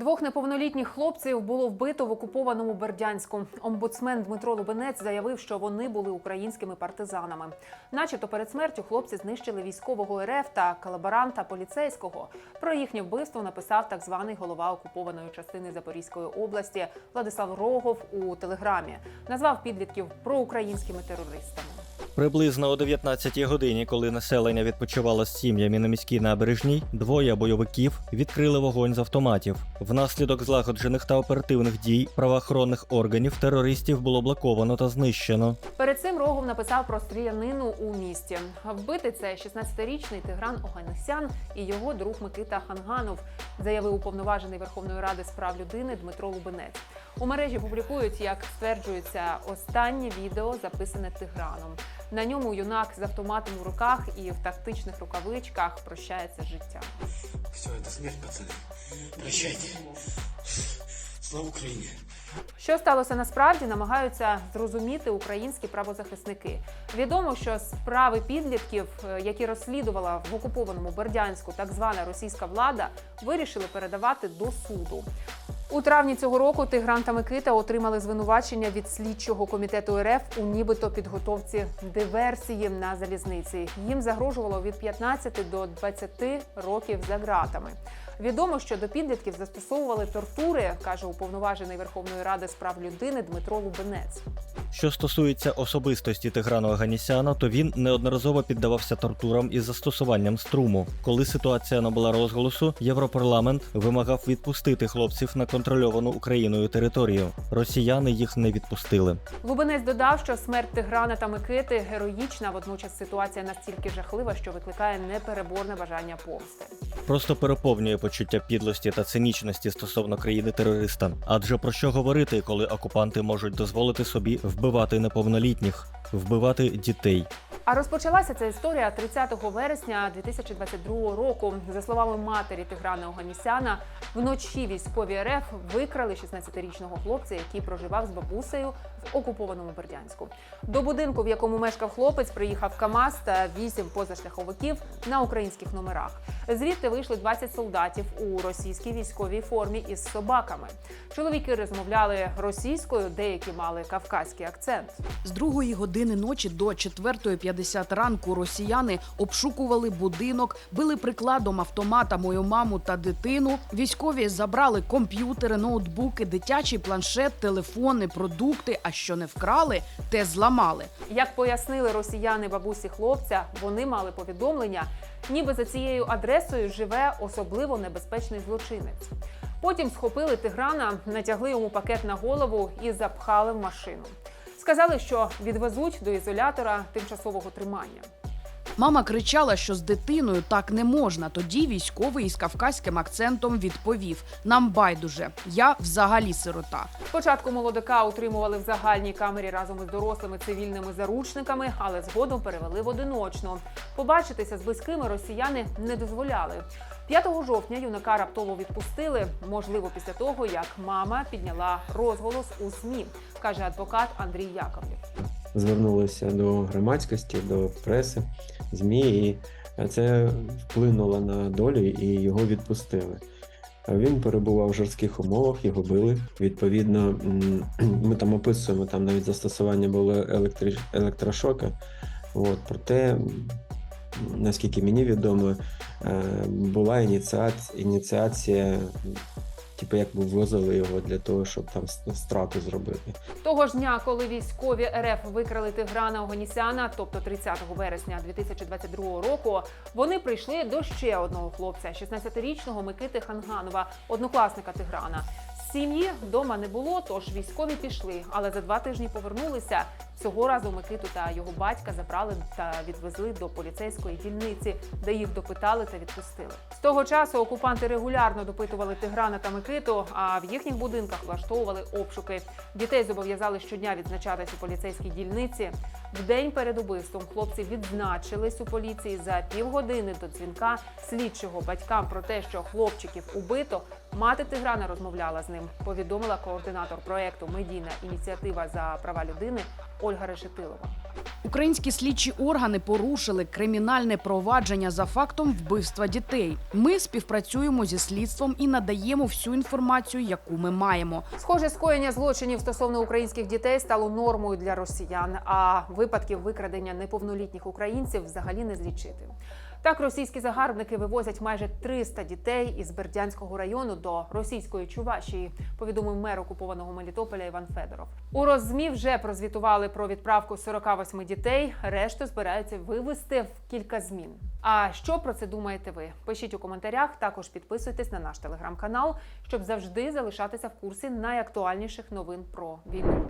Двох неповнолітніх хлопців було вбито в окупованому Бердянську. Омбудсмен Дмитро Лубенець заявив, що вони були українськими партизанами. Начебто перед смертю хлопці знищили військового РФ та колаборанта поліцейського. Про їхнє вбивство написав так званий голова окупованої частини Запорізької області Владислав Рогов у телеграмі. Назвав підлітків проукраїнськими терористами. Приблизно о 19-й годині, коли населення відпочивало з сім'ями на міській набережній, двоє бойовиків відкрили вогонь з автоматів. Внаслідок злагоджених та оперативних дій правоохоронних органів терористів було блоковано та знищено. Перед цим Рогов написав про стрілянину у місті. Вбитий це 16-річний Тигран Оганесян і його друг Микита Ханганов, заявив уповноважений Верховної Ради з прав людини Дмитро Лубенець. У мережі публікують, як стверджується, останнє відео записане Тиграном. На ньому юнак з автоматом у руках і в тактичних рукавичках прощається з життям. Все, это смерть, пацаны. Прощайте. Слава Украине. Що сталося насправді, намагаються зрозуміти українські правозахисники. Відомо, що справи підлітків, е, які розслідувала в окупованому Бердянську так звана російська влада, вирішили передавати до суду. У травні цього року Тигран та Микита отримали звинувачення від слідчого комітету РФ у нібито підготовці диверсії на залізниці. Їм загрожувало від 15 до 20 років за ґратами. Відомо, що до підлітків застосовували тортури, каже уповноважений Верховної Ради з прав людини Дмитро Лубенець. Що стосується особистості Тиграну Аганісяна, то він неодноразово піддавався тортурам із застосуванням струму. Коли ситуація набула розголосу, Європарламент вимагав відпустити хлопців на контрольовану Україною територію. Росіяни їх не відпустили. Лубенець додав, що смерть Тиграна та Микити героїчна. Водночас ситуація настільки жахлива, що викликає непереборне бажання помсти. Просто переповнює почуття підлості та цинічності стосовно країни терориста. Адже про що говорити, коли окупанти можуть дозволити собі вбивати неповнолітніх, вбивати дітей? А розпочалася ця історія 30 вересня 2022 року. За словами матері Тиграна Оганісяна, вночі військові РФ викрали 16-річного хлопця, який проживав з бабусею в окупованому Бердянську. До будинку, в якому мешкав хлопець, приїхав КАМАЗ та вісім позашляховиків на українських номерах. Звідти вийшли 20 солдатів у російській військовій формі із собаками. Чоловіки розмовляли російською, деякі мали кавказький акцент. З другої години ночі до 4.50 ранку росіяни обшукували будинок, били прикладом автомата мою маму та дитину. Військові забрали комп'ютери, ноутбуки, дитячий планшет, телефони, продукти. А що не вкрали, те зламали. Як пояснили росіяни бабусі хлопця, вони мали повідомлення, ніби за цією адресою живе особливо небезпечний злочинець. Потім схопили Тиграна, натягли йому пакет на голову і запхали в машину. Сказали, що відвезуть до ізолятора тимчасового тримання. Мама кричала, що з дитиною так не можна. Тоді військовий із кавказьким акцентом відповів: нам байдуже, я взагалі сирота. Спочатку молодика утримували в загальній камері разом із дорослими цивільними заручниками, але згодом перевели в одиночну. Побачитися з близькими росіяни не дозволяли. 5 жовтня юнака раптово відпустили, можливо, після того як мама підняла розголос у СМІ, каже адвокат Андрій Яковлів. Звернулися до громадськості, до преси, ЗМІ, і це вплинуло на долю і його відпустили. Він перебував в жорстких умовах, його били. Відповідно, ми там описуємо, там навіть застосування було електри... електрошока. От, проте, наскільки мені відомо, е, була ініціація, ініціація, типу, як би ввозили його для того, щоб там страту зробити. Того ж дня, коли військові РФ викрали Тиграна Оганісяна, тобто 30 вересня 2022 року, вони прийшли до ще одного хлопця, 16-річного Микити Ханганова, однокласника Тиграна. Сім'ї вдома не було, тож військові пішли, але за два тижні повернулися. Цього разу Микиту та його батька забрали та відвезли до поліцейської дільниці, де їх допитали та відпустили. З того часу окупанти регулярно допитували Тиграна та Микиту, а в їхніх будинках влаштовували обшуки. Дітей зобов'язали щодня відзначатись у поліцейській дільниці. В день перед убивством хлопці відзначились у поліції за півгодини до дзвінка слідчого батькам про те, що хлопчиків убито. Мати Тиграна розмовляла з ним. Повідомила координатор проекту Медійна ініціатива за права людини Ольга Решетилова. Українські слідчі органи порушили кримінальне провадження за фактом вбивства дітей. Ми співпрацюємо зі слідством і надаємо всю інформацію, яку ми маємо. Схоже, скоєння злочинів стосовно українських дітей стало нормою для росіян, а випадків викрадення неповнолітніх українців взагалі не злічити. Так, російські загарбники вивозять майже 300 дітей із Бердянського району до російської Чувашії, повідомив мер окупованого Мелітополя Іван Федоров. У Роззмі вже прозвітували про відправку 48 дітей. Решту збираються вивезти в кілька змін. А що про це думаєте ви? Пишіть у коментарях. Також підписуйтесь на наш телеграм-канал, щоб завжди залишатися в курсі найактуальніших новин про війну.